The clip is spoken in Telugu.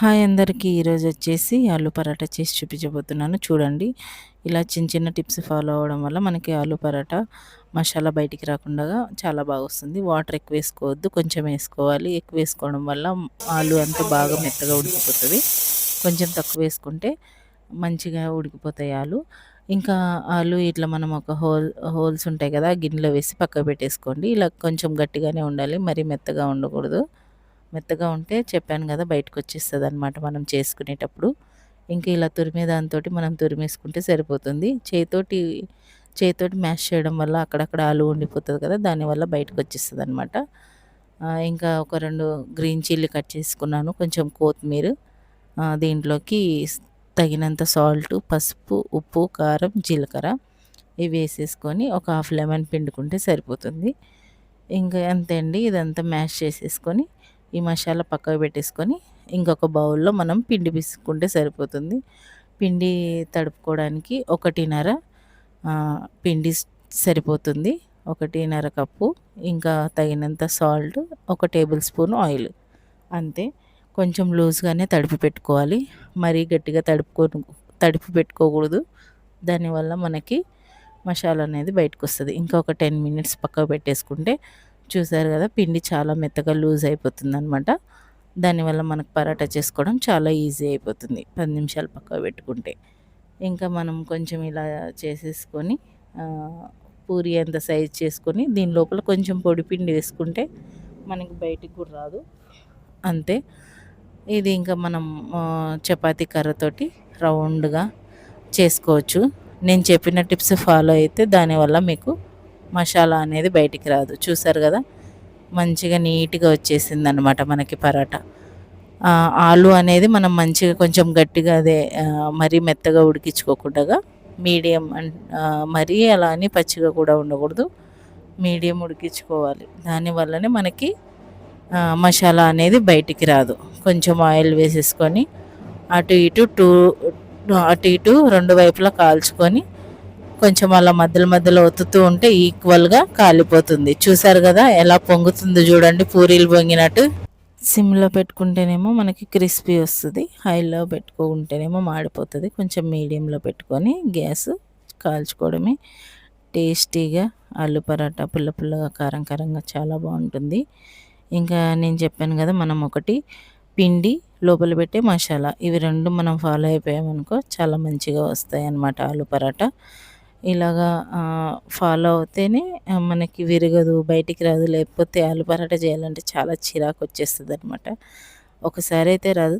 హాయ్ అందరికీ ఈరోజు వచ్చేసి ఆలు పరాటా చేసి చూపించబోతున్నాను. చూడండి ఇలా చిన్న చిన్న టిప్స్ ఫాలో అవ్వడం వల్ల మనకి ఆలు పరాటా మసాలా బయటికి రాకుండా చాలా బాగా వస్తుంది. వాటర్ ఎక్కువ వేసుకోవద్దు కొంచెం వేసుకోవాలి. ఎక్కువ వేసుకోవడం వల్ల ఆలు అంతా బాగా మెత్తగా ఉడికిపోతుంది. కొంచెం తక్కువ వేసుకుంటే మంచిగా ఉడికిపోతాయి ఆలు. ఇంకా ఆలు ఇట్లా మనం ఒక హోల్ హోల్స్ ఉంటాయి కదా గిన్నెలో వేసి పక్క పెట్టేసుకోండి. ఇలా కొంచెం గట్టిగానే ఉండాలి మరీ మెత్తగా ఉండకూడదు. మెత్తగా ఉంటే చెప్పాను కదా బయటకు వచ్చేస్తుంది అనమాట మనం చేసుకునేటప్పుడు. ఇంకా ఇలా తురిమే దాంతో మనం తురిమేసుకుంటే సరిపోతుంది. చేతోటి చేతోటి మ్యాష్ చేయడం వల్ల అక్కడక్కడ ఆలు ఉండిపోతుంది కదా దానివల్ల బయటకు వచ్చేస్తుంది అనమాట ఇంకా ఒక రెండు గ్రీన్ చిల్లీ కట్ చేసుకున్నాను కొంచెం కొత్తిమీర దీంట్లోకి తగినంత సాల్ట్ పసుపు ఉప్పు కారం జీలకర్ర ఇవి వేసేసుకొని ఒక హాఫ్ లెమన్ పిండుకుంటే సరిపోతుంది. ఇంకా అంతే అండి ఇదంతా మ్యాష్ చేసేసుకొని ఈ మసాలా పక్కకు పెట్టేసుకొని ఇంకొక బౌల్లో మనం పిండి పిసుకుంటే సరిపోతుంది. పిండి తడుపుకోవడానికి ఒకటిన్నర పిండి సరిపోతుంది. ఒకటిన్నర కప్పు ఇంకా తగినంత సాల్ట్ ఒక టేబుల్ స్పూన్ ఆయిల్. అంతే. కొంచెం లూజ్గానే తడిపి పెట్టుకోవాలి. మరీ గట్టిగా తడుపుకో తడిపి పెట్టుకోకూడదు. దానివల్ల మనకి మసాలా అనేది బయటకు వస్తుంది ఇంకా ఒక టెన్ మినిట్స్ పక్కకు పెట్టేసుకుంటే చూసారు కదా పిండి చాలా మెత్తగా లూజ్ అయిపోతుంది అనమాట దానివల్ల మనకు పరాటా చేసుకోవడం చాలా ఈజీ అయిపోతుంది పది నిమిషాలు పక్క పెట్టుకుంటే. ఇంకా మనం కొంచెం ఇలా చేసేసుకొని పూరి అంత సైజ్ చేసుకొని దీని లోపల కొంచెం పొడి పిండి వేసుకుంటే మనకి బయటికి కూడా రాదు. అంతే. ఇది ఇంకా మనం చపాతీ కర్రతోటి రౌండ్గా చేసుకోవచ్చు. నేను చెప్పిన టిప్స్ ఫాలో అయితే దానివల్ల మీకు మసాలా అనేది బయటికి రాదు. చూసారు కదా? మంచిగా నీట్గా వచ్చేసింది అనమాట మనకి పరాటా. ఆలు అనేది మనం మంచిగా కొంచెం గట్టిగా అదే మరీ మెత్తగా ఉడికించుకోకుండా మీడియం మరీ అలా అని పచ్చిగా కూడా ఉండకూడదు. మీడియం ఉడికించుకోవాలి. దానివల్లనే మనకి మసాలా అనేది బయటికి రాదు. కొంచెం ఆయిల్ వేసేసుకొని అటు ఇటు టూ అటు ఇటు రెండు వైపులా కాల్చుకొని కొంచెం అలా మధ్యలో మధ్యలో ఒత్తుతూ ఉంటే ఈక్వల్గా కాలిపోతుంది. చూసారు కదా ఎలా పొంగుతుందో చూడండి పూరీలు పొంగినట్టు. సిమ్లో పెట్టుకుంటేనేమో మనకి క్రిస్పీ వస్తుంది. హైలో పెట్టుకుంటేనేమో మాడిపోతుంది. కొంచెం మీడియంలో పెట్టుకొని గ్యాస్ కాల్చుకోవడమే. టేస్టీగా ఆలు పరాటా పుల్ల పుల్లగా కారం కారంగా చాలా బాగుంటుంది. ఇంకా నేను చెప్పాను కదా మనం ఒకటి పిండి లోపల పెట్టే మసాలా. ఇవి రెండు మనం ఫాలో అయిపోయామనుకో చాలా మంచిగా వస్తాయి అన్నమాట ఆలు పరాటా. ఇలాగా ఫాలో అవుతేనే మనకి విరగదు బయటికి రాదు లేకపోతే ఆలు పరాటా చేయాలంటే చాలా చిరాకు వచ్చేస్తుంది అనమాట ఒకసారి అయితే రాదు.